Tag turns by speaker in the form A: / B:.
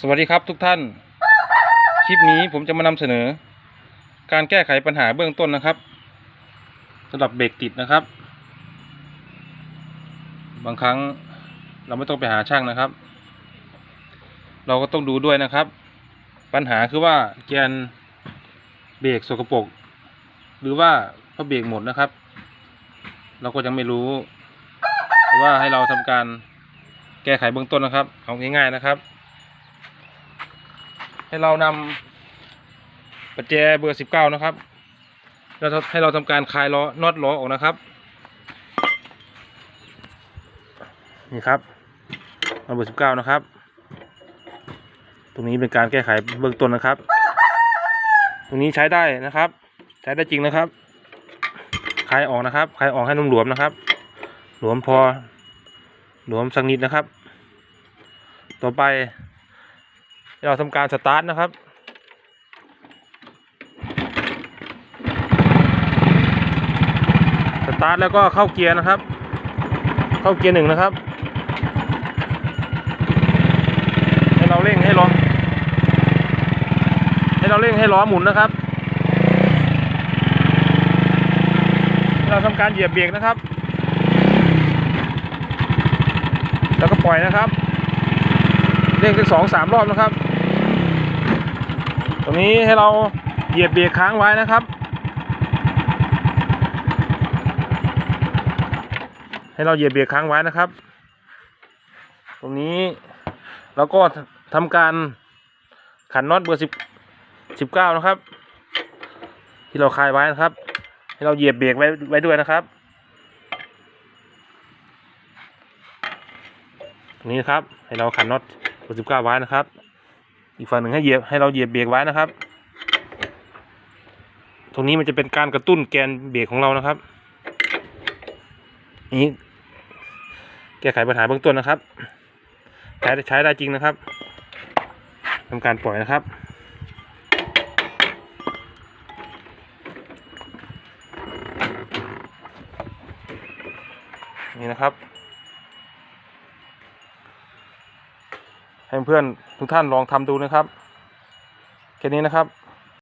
A: สวัสดีครับทุกท่าน คลิปนี้ผมจะมานำเสนอ การแก้ไขปัญหาเบื้องต้นนะครับสำหรับเบรกติดนะครับ บางครั้งเราไม่ต้องไปหาช่างนะครับ เราก็ต้องดูด้วยนะครับ ปัญหาคือว่าแกนเบรกสกปรกหรือว่าพระเบรกหมดนะครับ เราก็ยังไม่รู้ว่าให้เราทำการแก้ไขเบื้องต้นนะครับ เอาง่ายๆนะครับ ให้เรานำปัจแจเบอร์สิบเก้านะครับแล้วให้เราทำการคลายล้อน็อตล้อออกนะครับ นี่ครับเอาเบอร์สิบเก้านะครับ ตรงนี้เป็นการแก้ไขเบื้องต้นนะครับ ตรงนี้ใช้ได้นะครับ ใช้ได้จริงนะครับคลายออกนะครับคลายออกให้นุ่มหลวมนะครับ หลวมพอ หลวมสักนิดนะครับ ต่อไป เราทำการสตาร์ทนะครับ สตาร์ทแล้วก็เข้าเกียร์นะครับ เข้าเกียร์หนึ่งนะครับ ให้เราเร่งให้ล้อให้เราเร่งให้ล้อหมุนนะครับให้เราทำการเหยียบเบรกนะครับ แล้วก็ปล่อยนะครับเร่งสักสองสามรอบนะครับ ตรงนี้ให้เราเหยียบเบรกค้างไว้นะครับ ให้เราเหยียบเบรกค้างไว้นะครับ ตรงนี้เราก็ทำการขันน็อตเบอร์สิบสิบเก้านะครับ ที่เราคลายไว้นะครับ ให้เราเหยียบเบรกไว้ไว้ด้วยนะครับตรงนี้นะครับให้เราขันน็อตเบอร์สิบเก้าไว้นะครับ อีกฝั่งหนึ่งให้เหยียบให้เราเหยียบเบรกไว้นะครับ ตรงนี้มันจะเป็นการกระตุ้นแกนเบรกของเรานะครับ นี้ แก้ไขปัญหาเบื้องต้นนะครับใช้ใช้ได้จริงนะครับทำการปล่อยนะครับนี่นะครับ ให้เพื่อนทุกท่านลองทำดูนะครับ แค่นี้นะครับ